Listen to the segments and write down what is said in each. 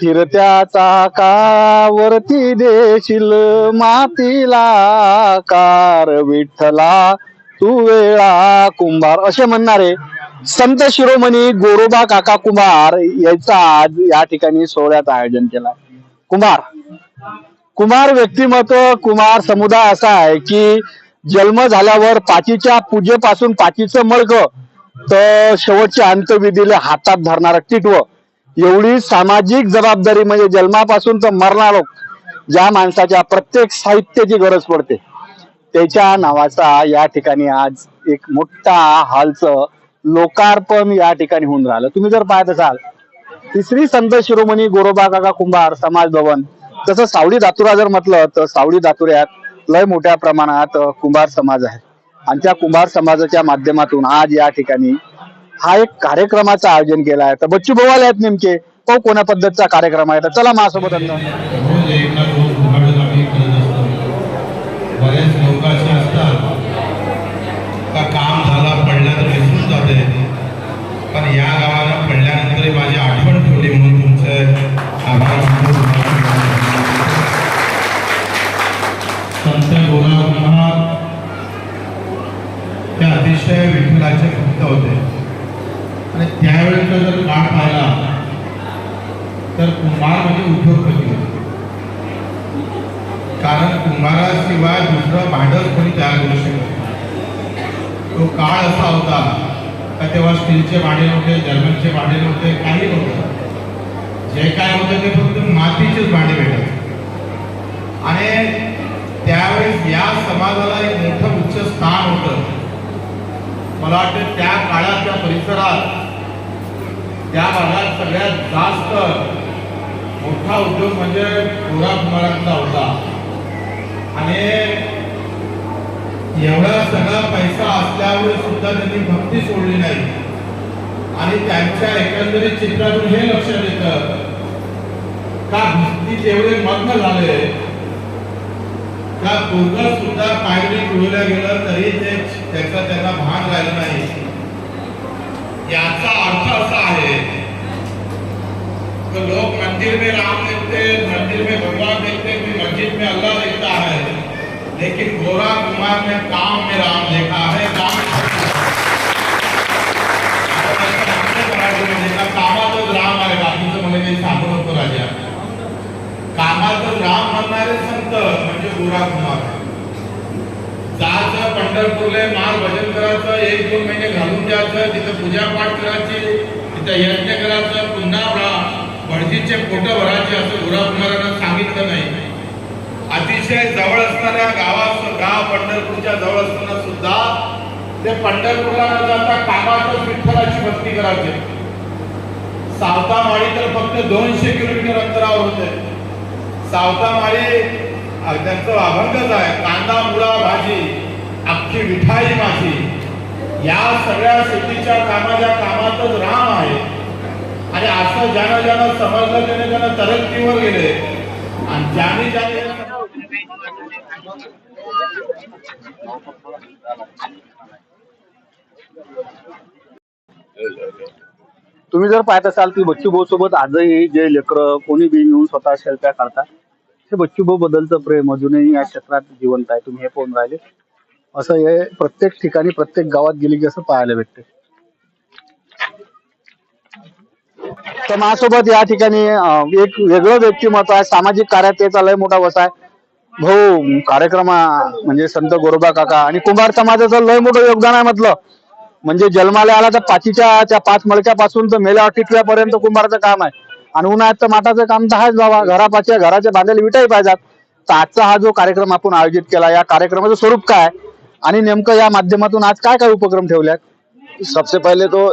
फिरत्या चाकावरती देशील मातीला कार विठ्ठला. तू वेळा कुंभार. असे म्हणणारे संत शिरोमणी गोरोबा काका कुंभार याचा आज या ठिकाणी सोहळ्यात आयोजन केलं. कुंभार. कुमार व्यक्तिमत्व कुमार समुदाय असा आहे की जन्म झाल्यावर पाचीच्या पूजेपासून पाचीचं मळक तर शेवटच्या अंत्यविधीला हातात धरणारं टिटवं. एवढी सामाजिक जबाबदारी म्हणजे जन्मापासून तर मरणारो ज्या माणसाच्या प्रत्येक साहित्याची गरज पडते. त्याच्या नावाचा या ठिकाणी आज एक मोठा हालचं लोकार्पण या ठिकाणी होऊन राहिलं. तुम्ही जर पाहत असाल तिसरी संत शिरोमणी गोरोबा काका कुंभार समाज भवन तसं सावळी दातुरा जर म्हटलं तर सावळी दातुऱ्यात लय मोठ्या प्रमाणात कुंभार समाज आहे. आणि त्या कुंभार समाजाच्या माध्यमातून आज या ठिकाणी हा एक कार्यक्रमाचं आयोजन केलं आहे. तर बच्चू भाऊ आले आहेत नेमके. तो कोण्या पद्धतीचा कार्यक्रम आहे. तर चला माझ्यासोबत अंदा रोज एक असतात. का काम झाला पडला तर विसरून जाते. पण या गावाला पडल्यानंतरही माझी आठवण ठेवली म्हणून तुमचं आभार तर कुंभार म्हणजे उद्योगपती होते. कारण कुंभाराशिवाय दुसरं भांडच कोणी तयार करू शकत तो काळ असा होता का तेव्हा स्टीलचे भांडे नव्हते जर्मनचे भांडे नव्हते काही नव्हतं. जे काय होतं ते फक्त मातीचेच भांडे भेटत आणि त्यावेळेस या समाजाला एक मोठं उच्च स्थान होतं. मला वाटतं त्या काळात त्या परिसरात त्या भागात सगळ्यात जास्त मोठा उद्योग म्हणजे गोरा कुमारांचा होता. आणि एवढा सगळा पैसा असल्यामुळे सुद्धा त्यांनी भक्ती सोडली नाही. आणि त्यांच्या एकंदरीत चित्रातून हे लक्षात येतं का भक्तीत एवढे मग्न झाले? त्या दुर्गा सुद्धा पायरी तुळवल्या गेलं तरी ते त्याचा त्यांना भान राहिलं नाही? याचा अर्थ असा आहे तो लोग मंदिर में राम देखते हैं मंदिर में भगवान देखते हैं मस्जिद में अल्लाह देखता है। लेकिन गोरा कुमार ने काम में राम देखा है काम देखा कामातच राम आहे बाकीचं मला काही सांगू नको राजा कामातच राम म्हणणारे संत म्हणजे गोरा कुमार। जायचं पंढरपूरला माल भजन करायचं एक दोन महिने घालून द्यायचं तिथं पूजा पाठ करायची तिथं यज्ञ करायचं पुन्हा पणजीचे पोट भरायचे असं गुराकुमारांना सांगितलं नाही. अतिशय जवळ असणाऱ्या गावात गाव पंढरपूरच्या जवळ असताना सुद्धा ते पंढरपूरला न जाता कामाच्या विठ्ठलाची भक्ती करायचे. सावतामाळी तर फक्त दोनशे किलोमीटर अंतरावर होते. सावतामाळी त्यांचं अभंगच आहे कांदा मुळा भाजी अख्खी मिठाई माझी. या सगळ्या शेतीच्या कामाच्या कामातच ज्यानं ज्यानं समजलं त्याने त्यानं तरक्कीवर गेले. आणि ज्याने ज्याने तुम्ही जर पाहत असाल की बच्चू भाऊ सोबत आजही जे लेकरं कोणी बी येऊन स्वतः शेल्प्या काढतात हे बच्चू भाऊ बद्दलचं प्रेम अजूनही या क्षेत्रात जिवंत आहे. तुम्ही हे पाहून राहिले. असं हे प्रत्येक ठिकाणी प्रत्येक गावात गेले की असं पाहायला भेटते. तर माझ्यासोबत या ठिकाणी अं, एक वेगळं व्यक्तिमत्व आहे. सामाजिक कार्यात त्याचा लय मोठा वसा आहे. भाऊ कार्यक्रमा म्हणजे संत गोरोबा काका आणि कुंभार समाजाचं लय मोठं योगदान आहे म्हटलं. म्हणजे जन्माला आला तर पाचीच्या त्या पाच मळक्यापासून तर मेल्या टिटव्यापर्यंत कुंभाराचं काम आहे. आणि उन्हाळ्यात तर माठाचं काम तर आहेच बाबा. घरापाच्या घराच्या बांधायला विटाही पाहिजेत. तर आजचा हा जो कार्यक्रम आपण आयोजित केला या कार्यक्रमाचं स्वरूप काय? आहे? आणि नेमकं या माध्यमातून आज काय काय उपक्रम ठेवल्यात? सबसे पहले तो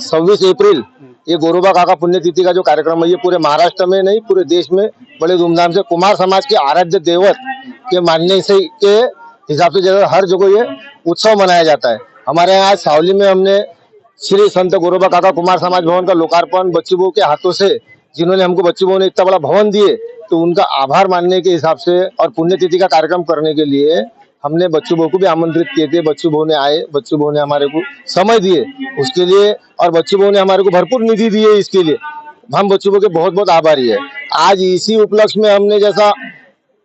सव्वीस अप्रैल ये गोरुबा काका पुण्यतिथि का जो कार्यक्रम है, ये पूरे महाराष्ट्र में नहीं, पूरे देश में बड़े धूमधाम से कुमार समाज के आराध्य देवत के मानने से के हिसाब से जगह हर जगह ये उत्सव मनाया जाता है। हमारे यहाँ आज सावली में हमने श्री संत गोरोबा काका कुमार समाज भवन का लोकार्पण बच्ची बहू के हाथों से, जिन्होंने हमको बच्ची बहू ने इतना बड़ा भवन दिए तो उनका आभार मानने के हिसाब से और पुण्यतिथि का कार्यक्रम करने के लिए हमने बच्चू बहू को भी आमंत्रित किए थे, बच्चू बहू ने आए, बच्चू बहू ने हमारे को समय दिए उसके लिए और बच्चू बहू ने हमारे को भरपूर निधि दी है इसके लिए। हम बच्चू बच्चों के बहुत बहुत आभारी है। आज इसी उपलक्ष्य में हमने जैसा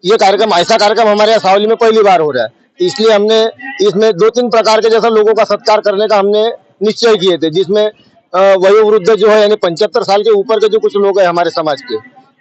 ये कार्यक्रम, ऐसा कार्यक्रम हमारे यहाँ सावली में पहली बार हो रहा है। इसलिए हमने इसमें दो तीन प्रकार के जैसा लोगों का सत्कार करने का हमने निश्चय किए थे, जिसमें वयोवृद्ध जो है, यानी पंचहत्तर साल के ऊपर के जो कुछ लोग हैं हमारे समाज के,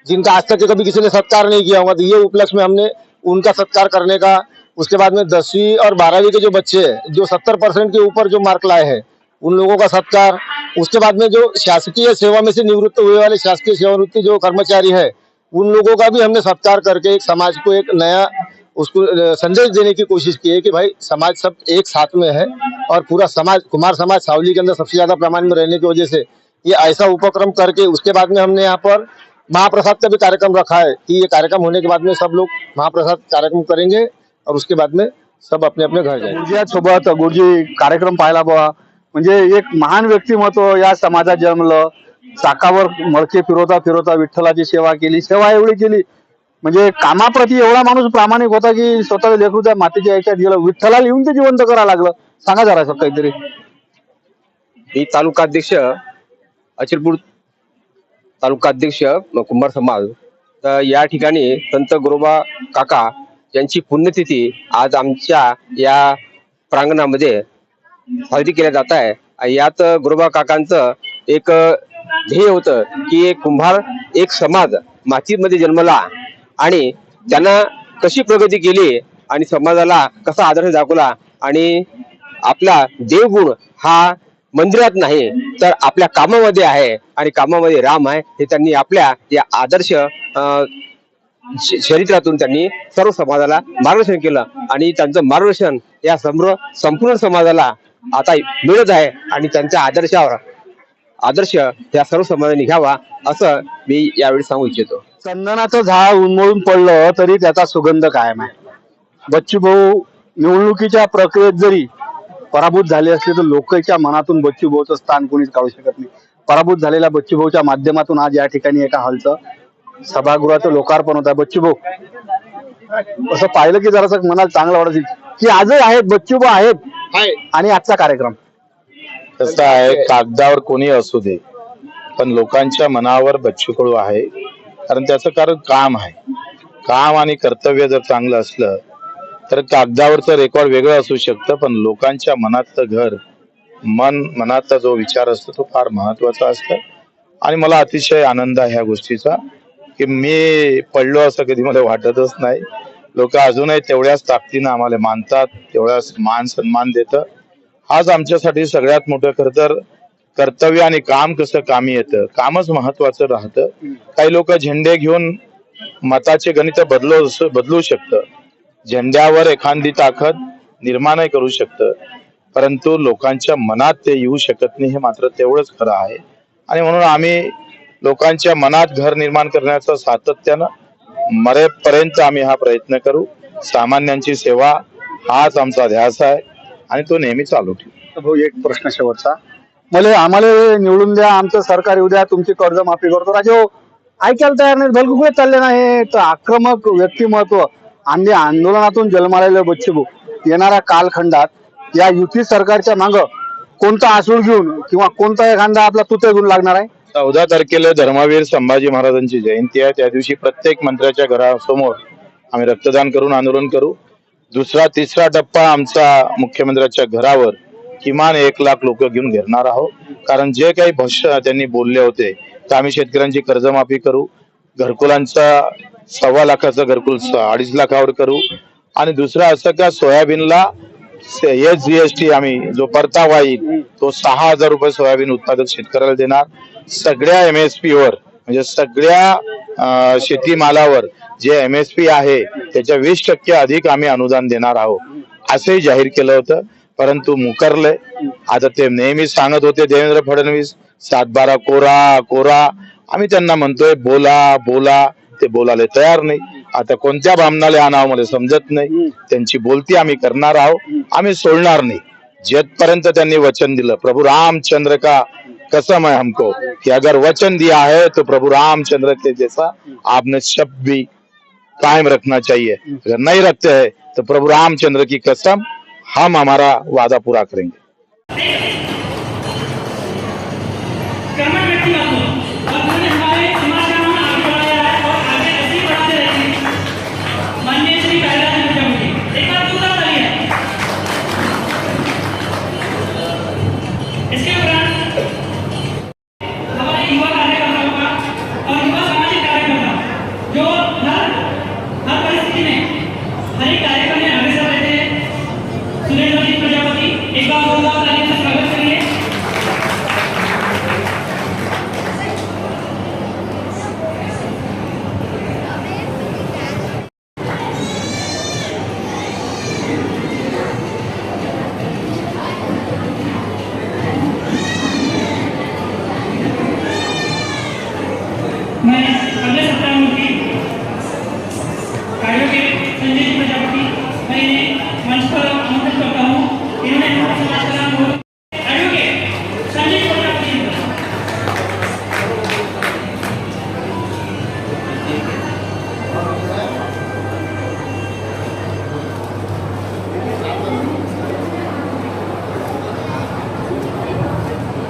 जिनका आज तक कभी किसी ने सत्कार नहीं किया होगा तो ये उपलक्ष्य में हमने उनका सत्कार करने का उसके बाद में दसवीं और बारहवीं के जो बच्चे जो सत्तर परसेंट के ऊपर जो मार्क लाए हैं, उन लोगों का सत्कार। उसके बाद में जो शासकीय सेवा में से निवृत्त हुए वाले शासकीय सेवानिवृत्ति जो कर्मचारी है, उन लोगों का भी हमने सत्कार करके एक समाज को एक नया उसको संदेश देने की कोशिश की है कि भाई, समाज सब एक साथ में है और पूरा समाज, कुमार समाज सावली के अंदर सबसे ज़्यादा प्रमाण में रहने की वजह से ये ऐसा उपक्रम करके उसके बाद में हमने यहाँ पर महाप्रसाद का भी कार्यक्रम रखा है कि ये कार्यक्रम होने के बाद में सब लोग महाप्रसाद कार्यक्रम करेंगे। और उसके बाद में सब अपने अपने घर जाएंगे। गुरुजी सोबत गुरुजी कार्यक्रम पाहायला बुवा म्हणजे एक महान व्यक्तिमत्व या समाजात जन्मलं. चाकावर मडके फिरवता फिरवता विठ्ठलाची सेवा केली. सेवा एवढी केली. म्हणजे कामाप्रती एवढा माणूस प्रामाणिक होता की स्वतः त्या मातीच्या याच्यात गेलं. विठ्ठलाला येऊन ते जिवंत करायला लागलं. सांगा जरा असं काहीतरी. मी तालुकाध्यक्ष अचिरपूर तालुकाध्यक्ष कुंभार समाज तर या ठिकाणी संत गुरुबा काका यांची पुण्यतिथी आज आमच्या या प्रांगणामध्ये साजरी केल्या जात आहे. यात गुरुबा काकांचं एक ध्येय होतं की एक कुंभार एक समाज मातीमध्ये जन्मला आणि त्यांना कशी प्रगती केली आणि समाजाला कसा आदर्श दाखवला आणि आपला देवगुण हा मंदिरात नाही तर आपल्या कामामध्ये आहे आणि कामामध्ये राम आहे हे त्यांनी आपल्या या आदर्श अं, चरित्रातून त्यांनी सर्व समाजाला मार्गदर्शन केलं आणि त्यांचं मार्गदर्शन या समृ संपूर्ण समाजाला आता मिळत आहे आणि त्यांच्या आदर्शावर आदर्श या सर्व समाजाने घ्यावा असं मी यावेळी सांगू इच्छितो. चंदनाचं झाड उन्मळून पडलं तरी त्याचा सुगंध कायम आहे. बच्चू भाऊ निवडणुकीच्या प्रक्रियेत जरी पराभूत झाले असले तर लोकांच्या मनातून बच्चू भाऊचं स्थान कोणीच काढू शकत नाही. पराभूत झालेल्या बच्चू भाऊच्या माध्यमातून आज या ठिकाणी एका हॉलचं सभागृहाचं लोकार्पण होत. आहे बच्चू भाऊ असं पाहिलं की जरासं मनाला चांगलं वाटत की आजही आहेत बच्चू भाऊ आहेत. आणि आजचा कार्यक्रम. कसं आहे कागदावर कोणी असू दे पण लोकांच्या मनावर बच्चू कडू आहे. कारण त्याचं कारण काम आहे. काम आणि कर्तव्य जर चांगलं असलं तर कागदावरचं रेकॉर्ड वेगळं असू शकतं पण लोकांच्या मनातलं घर मन मनातला जो विचार असतो तो फार महत्त्वाचा असतो. आणि मला अतिशय आनंद आहे ह्या गोष्टीचा. की मी पडलो असं कधी मला वाटतच नाही. लोक अजूनही तेवढ्याच ताकदीनं आम्हाला मानतात तेवढ्याच मान सन्मान देतं. हाच आमच्यासाठी सगळ्यात मोठं खर तर कर्तव्य आणि काम कसं कामी येतं कामच महत्वाचं राहतं. काही लोक झेंडे घेऊन मताचे गणित बदलू बदलू शकतं. झेंड्यावर एखादी ताकद निर्माणही करू शकतं. परंतु लोकांच्या मनात ते येऊ शकत नाही हे मात्र तेवढंच खरं आहे. आणि म्हणून आम्ही लोकांच्या मनात घर निर्माण करण्याचं सातत्यानं मरेपर्यंत आम्ही हा प्रयत्न करू. सामान्यांची सेवा हाच आमचा ध्यास आहे आणि तो नेहमी चालू ठेवू. भाऊ एक प्रश्न शेवटचा. मला आम्हाला निवडून द्या आमचं सरकार येऊ द्या तुमची कर्जमाफी करतो. राजे हो, ऐकायला तयार नाही भलकुकडे चालले नाही? तर आक्रमक व्यक्तिमत्व आणि आंदोलनातून जन्मालेले बच्चूभाऊ येणाऱ्या कालखंडात या युती सरकारच्या मागं कोणता आसूळ घेऊन किंवा कोणता एखादा आपला तुते घेऊन लागणार आहे? चौदा तारखेला धर्मवीर संभाजी महाराजांची जयंती आहे. त्या दिवशी प्रत्येक मंत्र्याच्या घरासमोर आम्ही रक्तदान करून आंदोलन करू. दुसरा तिसरा टप्पा आमचा मुख्यमंत्र्याच्या घरावर किमान एक लाख लोक घेऊन घेणार आहोत. कारण जे काही भविष्य त्यांनी बोलले होते तर आम्ही शेतकऱ्यांची कर्जमाफी करू. घरकुलांचा सव्वा लाखाचं घरकुल अडीच लाखावर करू. आणि दुसरं असं का सोयाबीनला एस जीएसटी आम्ही जो परतावा येईल तो सहा हजार रुपये सोयाबीन उत्पादक शेतकऱ्याला देणार. सगळ्या एम एस पी वर म्हणजे सगळ्या शेतीमालावर जे एम एस पी आहे त्याच्या वीस टक्के अधिक आम्ही अनुदान देणार आहोत. असंही जाहीर केलं होतं परंतु मुकरले. आता ते नेहमी सांगत होते देवेंद्र फडणवीस सातबारा कोरा कोरा. आम्ही त्यांना म्हणतोय बोला बोला. ते बोलायला तयार नाही. आता कोणत्या बामणाला आणावं मला समजत नाही. त्यांची बोलती आम्ही करणार आहोत. आम्ही सोडणार नाही. जेतपर्यंत त्यांनी वचन दिलं प्रभु रामचंद्र का कसम है हमको? कि अगर वचन दिया है तो प्रभु रामचंद्र के जैसा आपने शब्द भी कायम रखना चाहिए। अगर नहीं रखते हैं तो प्रभु रामचंद्र की कसम हम हमारा वादा पूरा करेंगे। Chicago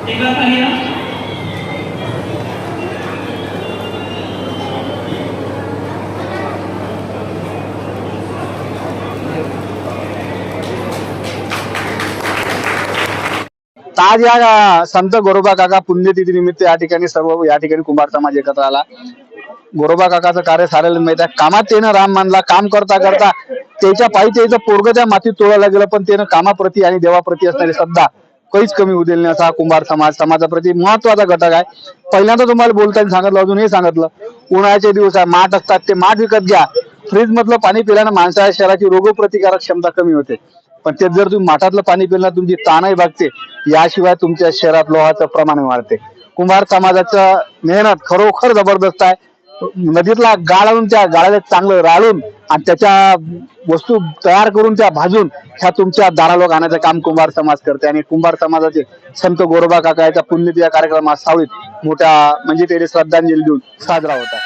एका पाहिला आज या संत गोरोबा काका पुण्यतिथी निमित्त या ठिकाणी सर्व या ठिकाणी कुंभार समाज एकत्र आला. गोरोबा काकाचं कार्य सारायला माहीत आहे. कामात त्यानं राम मानला काम करता करता त्याच्या पायी त्याचं पोरग त्या मातीत तोडायला गेलं पण त्यानं कामाप्रती आणि देवाप्रती असणारी श्रद्धा काहीच कमी होऊ दिली नाही. असा कुंभार समाज समाजाप्रती महत्त्वाचा घटक आहे. पहिल्यांदा तुम्हाला बोलताना सांगितलं अजून हे सांगितलं. उन्हाळ्याचे दिवस आहे माठ असतात ते माठ विकत घ्या. फ्रीज मधलं पाणी पिल्यानं माणसाच्या शरीराची रोगप्रतिकारक क्षमता कमी होते. पण ते जर तुम्ही माठातलं पाणी पिलं तुमची ताणही भागते. याशिवाय तुमच्या शरीरात लोहाचं प्रमाण वाढते. कुंभार समाजाचं मेहनत खरोखर जबरदस्त आहे. नदीतला गाळ आणून त्या गाळाला चांगलं राळून आणि त्याच्या वस्तू तयार करून त्या भाजून ह्या तुमच्या दारालोक आणायचं काम कुंभार समाज करते. आणि कुंभार समाजाचे संत गोरोबा काका याच्या पुण्यतिया या कार्यक्रमात सावळीत मोठ्या म्हणजे त्याने श्रद्धांजली देऊन साजरा होता